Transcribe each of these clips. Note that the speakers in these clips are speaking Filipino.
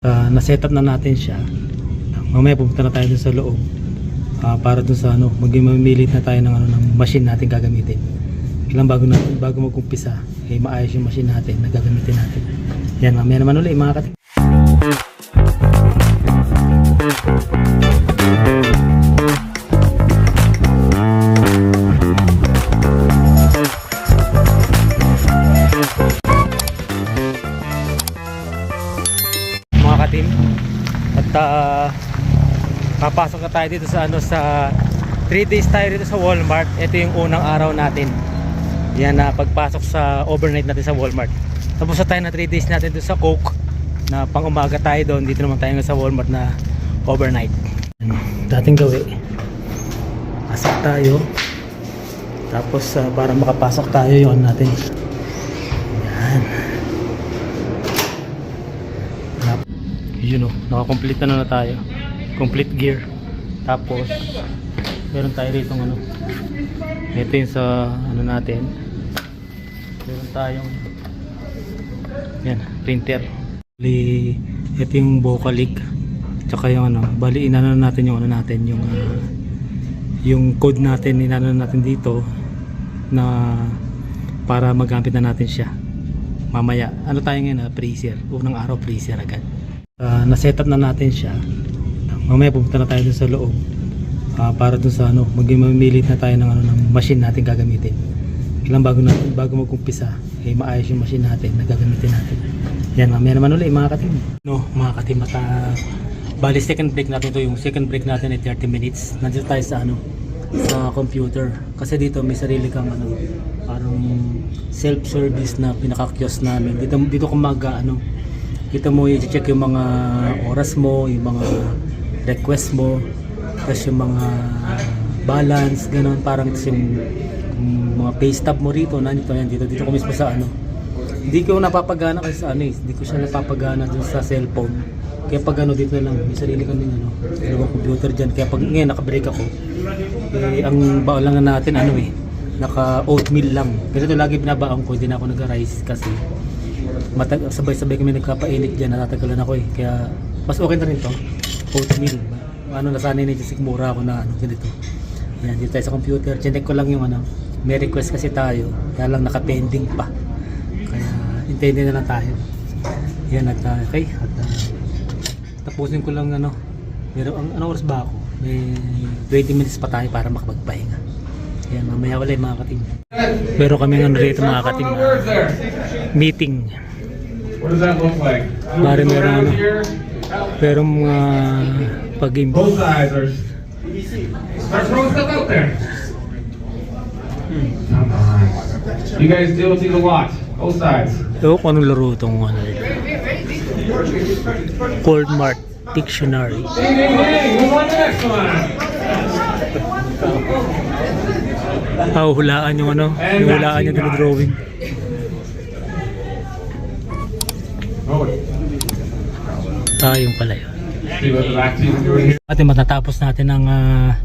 uh, na-set up na natin siya. Mamaya pupunta na tayo dun sa loob. Ah, para dun sa ano maging mamimilit na tayo ng ano ng machine natin gagamitin. Ilang bago na bago mag-umpisa eh maayos yung machine natin na gagamitin natin. Yan mamaya naman ulit mga kating at ah, papasok na tayo dito sa ano sa 3 days tayo dito sa Walmart. Ito yung unang araw natin. Yan na pagpasok sa overnight natin sa Walmart. Tapos na tayo na 3 days natin dito sa Coke na pang umaga tayo doon. Dito naman tayo sa Walmart na overnight. Dating gawi. Pasok tayo. Tapos ah, para makapasok tayo yon natin yan yun o, nakakomplete na na tayo. Complete gear. Tapos meron tayo rito ano. Ito yung sa ano natin. Meron tayong yan, printer. Bali ito yung Vocalic. Tsaka yung ano, bali inano natin yung ano natin yung ah, yung code natin inano natin dito na para magamit na natin siya mamaya. Ano tayo ngayon na freezer? Unang araw freezer agad Ah, na-set up na natin siya. Mamaya pupunta na tayo dun sa loob. Ah, para dun sa ano maging mamimilit na tayo ng ano ng machine natin gagamitin. Ilang bago na bago mag-umpisa eh maayos yung machine natin na gagamitin natin. Yan mamaya naman ulit mga katim no mga katim at ah, bali second break natin to. Yung second break natin ay 30 minutes. Nandito tayo sa ano sa computer. Kasi dito may sarili kang ano parang self-service na pinaka-kiosk namin. Dito dito kung mag ano dito mo i-check yung mga oras mo yung mga request mo tapos yung mga balance ganun. Parang tapos yung, mga pay stub mo rito nandito yan dito dito ko mismo sa ano. Hindi ko napapagana kasi sa ano eh hindi ko siya napapagana dun sa cellphone. Kaya pag ano dito na lang may sarili kami ano dalawang computer dyan. Kaya pag ngayon nakabreak ako eh ang baon lang na natin ano eh naka oatmeal lang. Ganito lagi binabaon ko hindi na ako nag-rice kasi matag sabay-sabay kami nagkapainit dyan. Natatagalan ako eh. Kaya mas okay na rin to. Oatmeal ano nasanay ni Jessica Mura ako na ano ganito. Yan dito tayo sa computer. Chinek ko lang yung ano may request kasi tayo. Kaya lang naka-pending pa. Kaya intended na lang tayo. Yan at uh, okay. At uh, tapusin ko lang ano meron ang ano oras ba ako? May 20 minutes pa tayo para makapagpahinga. Yan mamaya wala yung mga kating. Pero kami nga rito mga kating uh, meeting What does that look like? Bari Go meron down ano. here. pero mga pag Both sides are. Start throwing stuff out there. Come on. You guys deal with these a lot. Both sides. Ewan ko anong laro itong ano nito. Cold Mart Dictionary. Ding, ding, ding. Move on the next one. Ah, hulaan yung ano, yung hulaan yung drawing. Tayong pala yun. At matatapos natin ang ah,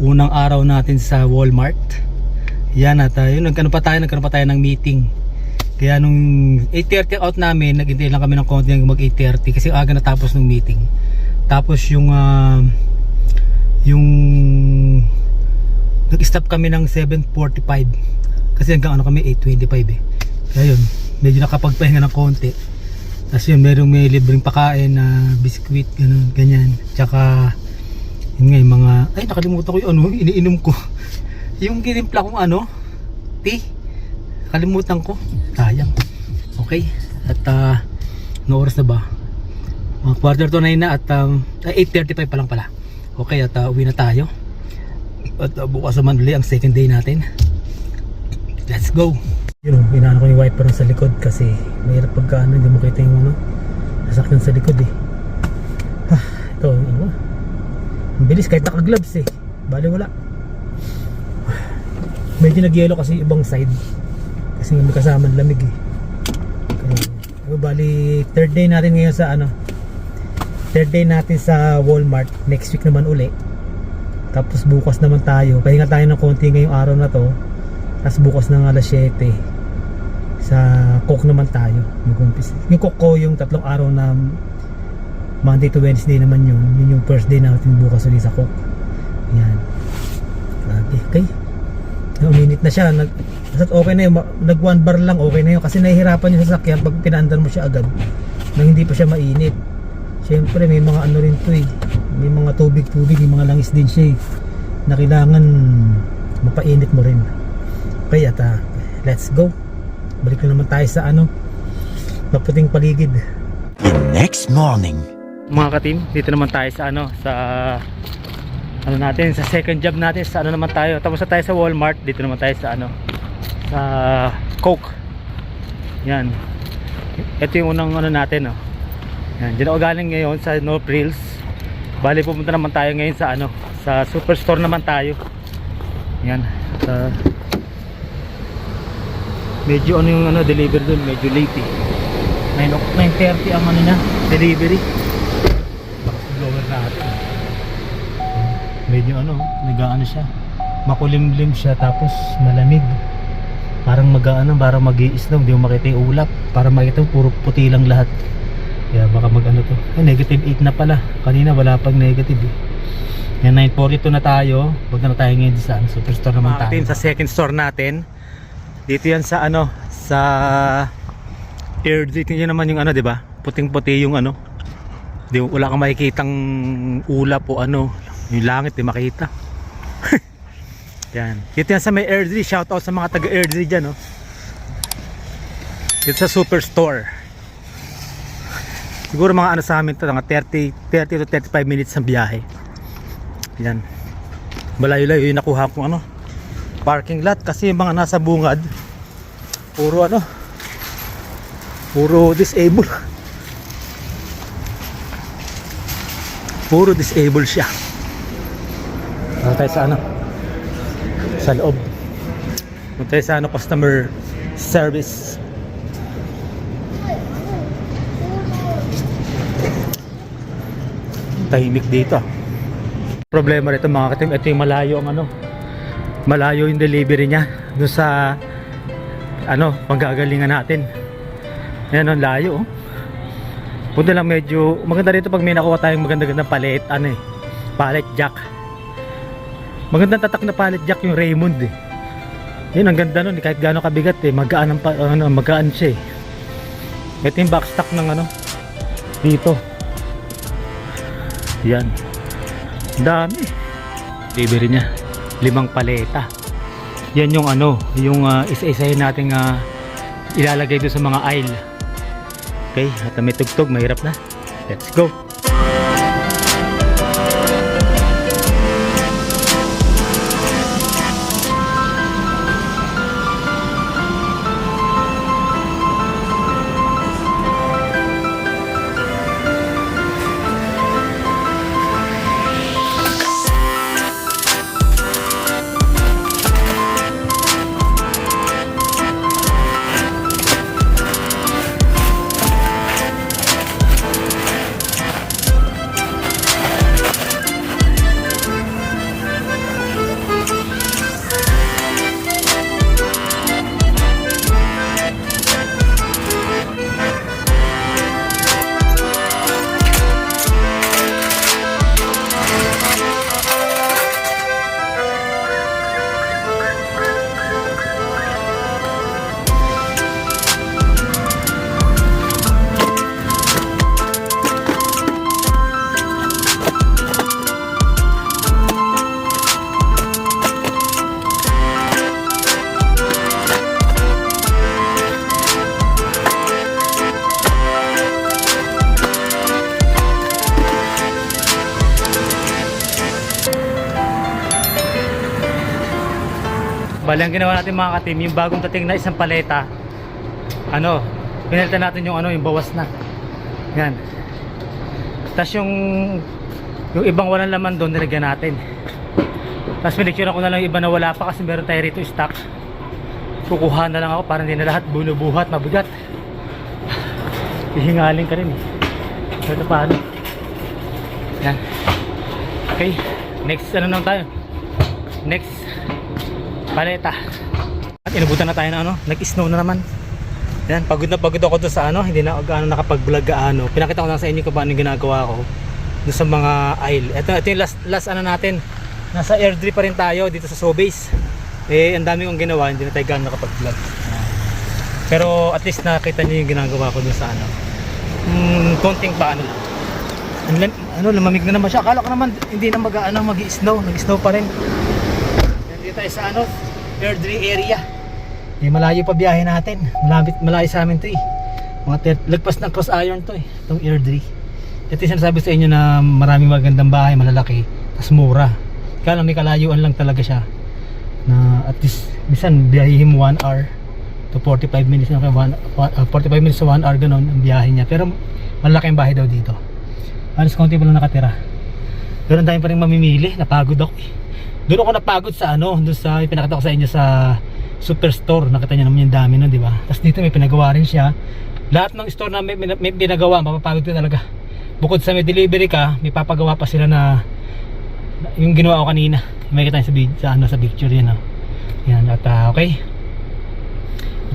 unang araw natin sa Walmart. Yan at uh, yun, nagkano pa tayo, nagkaroon pa tayo ng meeting. Kaya nung 8.30 out namin, naghintay lang kami ng konti hanggang mag 8.30 kasi aga natapos ng meeting. Tapos yung ah, yung nag-stop kami ng 7.45 kasi hanggang ano kami 8.25 eh. Kaya yun, medyo nakapagpahinga ng konti. Tapos yun, merong may libreng pakain na biskuit, ganun, ganyan. Tsaka, yun nga, yung mga, ay nakalimutan ko yung ano, iniinom ko. yung ginimpla kong ano, tea. Nakalimutan ko. Sayang. Okay. At, uh, no oras na ba? Mga quarter to 9 na at um, ay, 8.35 pa lang pala. Okay, at uh, uwi na tayo. At uh, bukas naman ulit ang second day natin. Let's go! Yun inaano ko yung wiper sa likod kasi mahirap pagka ano, hindi mo kita yung ano, nasakyan sa likod eh. Ah, ito, ano, ang bilis kahit naka-gloves eh. Bali wala. Medyo nag-yellow kasi ibang side. Kasi may kasama ng lamig eh. Kaya, oh, bali third day natin ngayon sa ano, third day natin sa Walmart. Next week naman uli. Tapos bukas naman tayo. Pahinga tayo ng konti ngayong araw na to. Tapos bukas ng alas 7 sa cook naman tayo mag-umpisa. Yung cook ko yung tatlong araw na Monday to Wednesday naman yun. Yun yung first day natin bukas ulit sa cook. Yan. Grabe. Okay. Uminit na siya. Nag, basta't okay na yun. Nag one bar lang okay na yun. Kasi nahihirapan yung sasakyan pag pinaandar mo siya agad. Na hindi pa siya mainit. Siyempre may mga ano rin to eh. May mga tubig-tubig, may mga langis din siya eh. Na kailangan mapainit mo rin. Okay at ah, let's go. Balik na naman tayo sa ano, maputing paligid. The next morning. Mga katim, dito naman tayo sa ano, sa ano natin, sa second job natin, sa ano naman tayo. Tapos na tayo sa Walmart, dito naman tayo sa ano, sa Coke. Yan. Ito yung unang ano natin, oh. Yan, diyan ako galing ngayon sa North Reels. Bali pupunta naman tayo ngayon sa ano, sa Superstore naman tayo. Yan, sa Medyo ano yung ano delivery doon, medyo late eh. 9 o- 9:30 ang ano niya, delivery. Box blower natin. Medyo ano, nag-ano siya. Makulimlim siya tapos malamig. Parang mag-ano, parang mag-i-snow, hindi mo makita yung ulap. Para makita puro puti lang lahat. Kaya baka mag-ano to. Ay, negative 8 na pala. Kanina wala pang negative eh. Yan, 942 na tayo. Huwag na tayo ngayon sa ano, superstore naman tayo. Sa second store natin. Dito yan sa ano, sa air dito yun naman yung ano, 'di ba? Puting-puti yung ano. Di wala kang makikitang ulap o ano, yung langit di makita. yan. Dito yan sa may Airdrie, shout out sa mga taga Airdrie diyan, no. Dito sa Superstore. Siguro mga ano sa amin to, mga 30 30 to 35 minutes ng biyahe. Yan. Malayo-layo yung nakuha kong ano, parking lot kasi yung mga nasa bungad puro ano puro disable. Puro disable siya. Tayo sa ano? Sa loob. Tayo sa ano customer service. Tahimik dito. Problema rito mga katim. Ito yung malayo ang ano malayo yung delivery niya doon sa ano panggagalingan natin. Yan ang layo oh. punta lang medyo maganda rito pag may nakuha tayong maganda gandang palet ano eh palet jack. Magandang tatak na palet jack yung Raymond eh. Yun ang ganda nun kahit gaano kabigat eh magaan, ang, ano, magaan siya eh. Ito yung backstock ng ano dito. Yan dami. Delivery niya limang paleta. Yan yung ano yung uh, isa-isahin nating ah, ilalagay doon sa mga aisle. Okay at may tugtog mahirap na. Let's go Bali ang ginawa natin mga katim, yung bagong dating na isang paleta, ano, pinalitan natin yung ano, yung bawas na. Yan. Tapos yung yung ibang walang laman doon nilagyan natin. Tapos pinicture ko na lang yung iba na wala pa kasi meron tayo rito stock. Kukuha na lang ako para hindi na lahat bunubuhat, mabigat. Hihingalin ka rin eh. Ito paano? Yan. Okay. Next ano naman tayo? Next paleta. At inubutan na tayo ng ano, nag-snow na naman. Yan, pagod na pagod ako doon sa ano, hindi na gaano nakapag-vlog gaano. Pinakita ko lang sa inyo kung paano ginagawa ko doon sa mga aisle. Ito, ito yung last, last ano natin. Nasa airdrip pa rin tayo dito sa Sobase. Eh, ang dami kong ginawa, hindi na tayo gaano nakapag-vlog. Pero at least nakita niyo yung ginagawa ko doon sa ano. Hmm, konting paano lang. Ang lam- ano, lumamig na naman siya. Akala ko naman hindi na mag, ano, mag-snow. Nag-snow pa rin. Tayo sa ano, airdrip area. Eh, malayo pa biyahe natin. Malapit, malayo sa amin to eh. Mga lagpas ng cross iron to eh. Itong airdrie. Ito yung sinasabi sa inyo na maraming magandang bahay, malalaki, tas mura. Kaya lang may kalayuan lang talaga siya. Na at least, minsan biyahihin mo 1 hour to 45 minutes na one, one- uh, 45 minutes to 1 hour ganun ang biyahe niya. Pero malaki ang bahay daw dito. Alas konti pa lang nakatira. Pero ang dami pa rin mamimili. Napagod ako eh. Doon ako napagod sa ano, doon sa pinakita ko sa inyo sa superstore. Nakita niyo naman yung dami nun, di ba? Tapos dito may pinagawa rin siya. Lahat ng store na may, may, may pinagawa, mapapagod ka talaga. Bukod sa may delivery ka, may papagawa pa sila na yung ginawa ko kanina. May kita sa, sa, ano, sa picture yan. Oh. Yan, at ah, okay.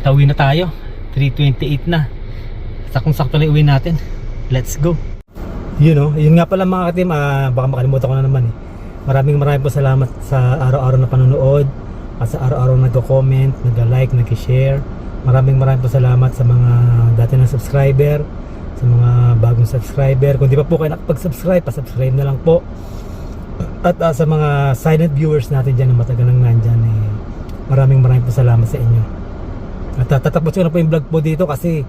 Tawin na tayo. 3.28 na. Sakong sakto na uwi natin. Let's go. Yun know, yun nga pala mga katim, ah, baka makalimutan ko na naman eh. Maraming maraming po salamat sa araw-araw na panonood at sa araw-araw nagko-comment, nag-like, nag-share. Maraming maraming po salamat sa mga dati ng subscriber, sa mga bagong subscriber. Kung di pa po kayo nakapag-subscribe, pa-subscribe na lang po. At ah, sa mga silent viewers natin dyan na matagal nang nandyan, eh, maraming maraming po salamat sa inyo. At uh, tatapos ko na po yung vlog po dito kasi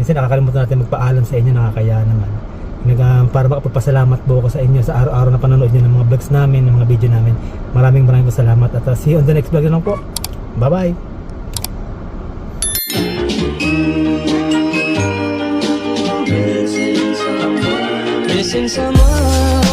minsan nakakalimutan natin magpaalam sa inyo, nakakaya naman. Nag, uh, para makapagpasalamat po ako sa inyo sa araw-araw na panonood nyo ng mga vlogs namin, ng mga video namin. Maraming maraming salamat at uh, see you on the next vlog na lang po. Bye-bye! Missing someone